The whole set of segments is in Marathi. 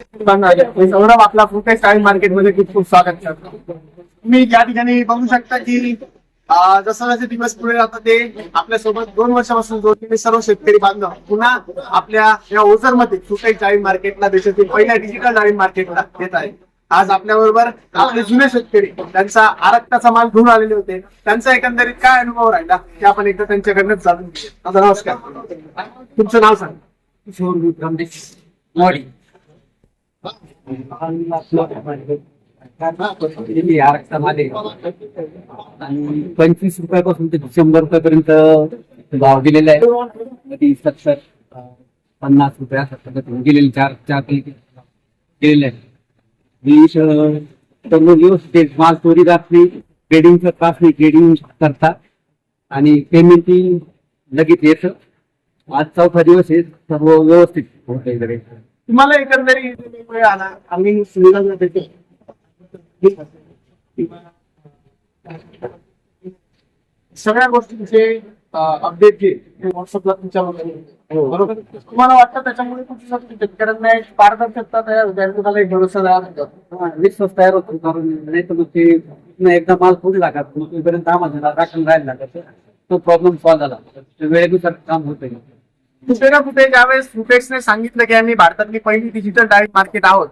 सौरभ आपला फुटेज स्टाईल मार्केटमध्ये खूप खूप स्वागत करतो तुम्ही या ठिकाणी बघू शकता की जसं जसे दिवस पुढे जातात ते. आपल्यासोबत दोन वर्षापासून जोडलेले सर्व शेतकरी बांधव पुन्हा आपल्या या ओझरमध्ये सुटाई डाळी मार्केटला देशातील पहिल्या डिजिटल डाळी मार्केटला येत आहे. आज आपल्या बरोबर आपले जुने शेतकरी त्यांचा आरक्ताचा माल घेऊन आलेले होते. त्यांचा एकंदरीत काय अनुभव राहिला ते आपण एकदा त्यांच्याकडनं जाणून घेऊ नमस्कार. तुमचं नाव सांग. मोडी. आरक्षणामध्ये आणि पंचवीस रुपयापासून ते शंभर रुपयापर्यंत भाव दिलेला आहे. कधी सत्तर पन्नास रुपया सत्तर गेलेले चार चार गेलेले आहे. वीस अं, व्यवस्थित माल चोरी जात नाही. ट्रेडिंगचा त्रास नाही. ट्रेडिंग करतात. आणि पेमेंट लगेच येतं. आज चौथा दिवस आहे. सर्व व्यवस्थित होत आहे इकडे. तुम्हाला एकंदरीत आला आम्ही सुविधा देतो सगळ्या गोष्टींचे अपडेट जे ते व्हॉट्सअपला तुमच्यामध्ये बरोबर? तुम्हाला वाटतं त्याच्यामुळे कुठे शेतकऱ्यांना एक पारदर्शकता तयार होते आणि तुम्हाला एक भरोसा तयार होतो? हा, विश्वास तयार होतो कारण नाही तर मग ते पुन्हा एकदा माल पुढे लागत मग तोपर्यंत आम्हाला राखण राहायला लागत तो प्रॉब्लेम सॉल्व्ह झाला. वेळेनुसार काम होत कुठे ना कुठे ज्यावेळेस रुपेशने सांगितलं की आम्ही भारतातली पहिली डिजिटल डायरेक्ट मार्केट आहोत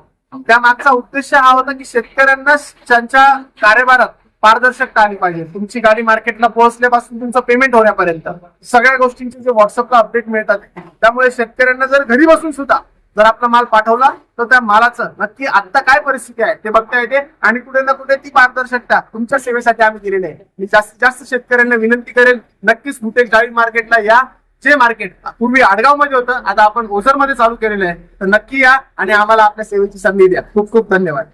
त्या मागचा उद्देश हा होता की शेतकऱ्यांना त्यांच्या कारभारात पारदर्शकता आली पाहिजे. तुमची गाडी मार्केटला पोहोचल्यापासून तुमचं पेमेंट होण्यापर्यंत. सगळ्या गोष्टींचे जे व्हॉट्सअपला अपडेट मिळतात त्यामुळे शेतकऱ्यांना जर घरी बसून सुद्धा जर आपला माल पाठवला तर त्या मालाचं नक्की आता काय परिस्थिती आहे ते बघता येते आणि कुठे ना कुठे ती पारदर्शकता तुमच्या सेवेसाठी आम्ही दिलेली आहे. मी जास्तीत जास्त शेतकऱ्यांना विनंती करेल नक्कीच फुटेज डाळी मार्केटला या जे मार्केट पूर्वी आडगावमध्ये होतं आता आपण ओझरमध्ये चालू केलेलं आहे. तर नक्की या आणि आम्हाला आपल्या सेवेची संधी द्या. खूप खूप धन्यवाद.